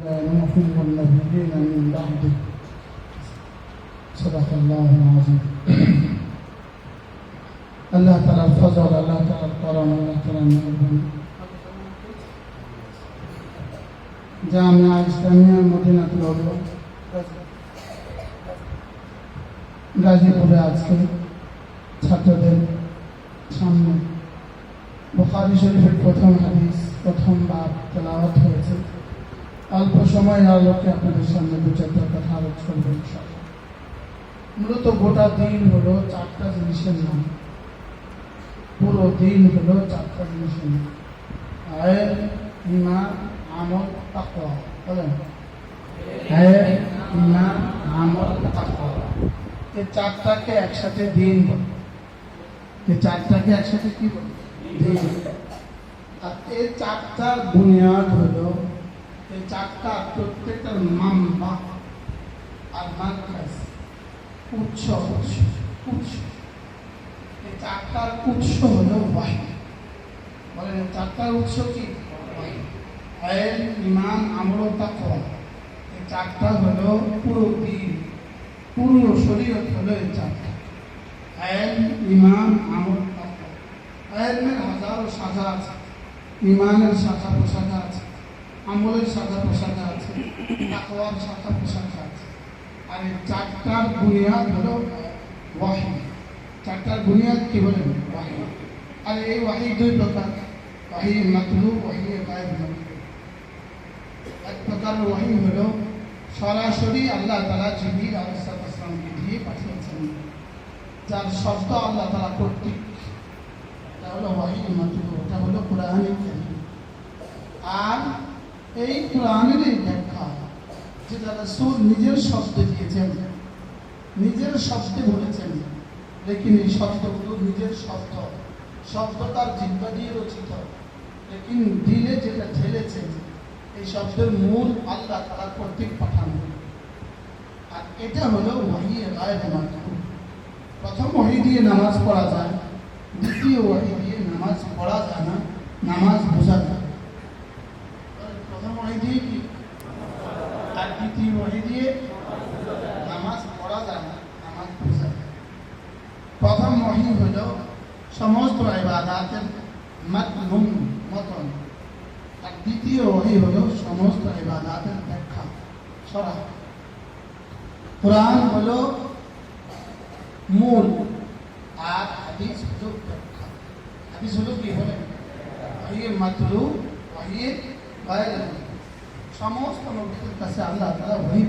نوح والنبيين من بعده صدق الله العظيم আল্লাহ তালার ফজল আল্লাহ তালার করম আল্লাহ তালার মেহরবানি জামিয়া ইসলামিয়া মদিনাতুল উলুম গাজীপুরে আজকে ছাত্রদের সামনে বুখারি শরীফের প্রথম হাদিস প্রথম বাব তেলাওয়াত হয়েছে অল্প সময় আলোকে আপনাদের সামনে দু চারটা কথা আলোচ করব মূলত গোটা দিন হলো চারটা জিনিসের নাম। পুরো দিন হলো চারটা জিনিসের নাম। আয়ের ইমান আমল, তাকওয়া। বলেন। আয়ের ইমান আমল, তাকওয়া। এই চারটাকে একসাথে দিন বলে। এই চারটাকে একসাথে কি বলে? দিন। আর এই চারটার বুনিয়াদ হলো এই চারটা প্রত্যেকটার মাম্বা আর মার্কাজ উৎস উৎস উৎস। এই চারটার উৎস হলো ওয়াহি। বলেন চারটার উৎস কি? আয়ের ইমান, আমল তাকওয়া। এই চারটা হলো পুরো দিন, পুরো শরীয়ত হলো এই চারটা। আয়ের ইমান, আমল তাকওয়া। আয়ের হাজারো শাখা আছে, ইমানের শাখা প্রশাখা আছে। আমলের শাখা প্রশাখা আছে, তাকওয়ার শাখা প্রশাখা আছে। আর এই চারটার বুনিয়াদ হলো ওয়াহি। চারটার বুনিয়াদ কি বলেন? ওয়াহি। আর এই ওয়াহি দুই প্রকার। ওয়াহি মাতলু ওয়াহি এক প্রকার ওয়াহি হলো সরাসরি আল্লাহ তালা জিবির আলাইসালামকে দিয়ে পাঠিয়েছেন। যার শব্দ আল্লাহ তালা কর্তৃক এটা হলো ওয়াহি মাতলু এটা হলো কোরআনের কারিম। আর এই কোরআনের এই ব্যাখ্যা যেটা রসুল নিজের শব্দে দিয়েছেন, নিজের শব্দে বলেছেন, লেকিন এই শব্দগুলো নিজের শব্দ শব্দ তার জিব্বা দিয়ে রচিত। লেকিন দিলে যেটা ঢেলেছেন এই শব্দের মূল আল্লাহ তারা কর্তৃক পাঠানো। আর এটা হলো ওয়াহি গায়েব মাধ্যম প্রথম ওয়াহি দিয়ে নামাজ পড়া যায়, দ্বিতীয় ওয়াহি দিয়ে নামাজ পড়া যায় না, নামাজ বোঝা যায় প্রথম ওয়াহি দিয়ে কি আর দ্বিতীয় ওয়াহি দিয়ে নামাজ পড়া যায় না, নামাজ বোঝা প্রথম ওয়াহি হল সমস্ত ইবাদাতের মাতলুম মতন। আর দ্বিতীয় ওয়াহি হল সমস্ত ইবাদাতের ব্যাখ্যা সরা কোরআন হলো মূল আর হাদিস হলো ব্যাখ্যা। হাদিস হলো কি হলে? ওয়াহিয়ে মাতলু ওয়াহিয়ে গায়ের সমস্ত নবীদের কাছে আল্লাহ তারা ওয়াহি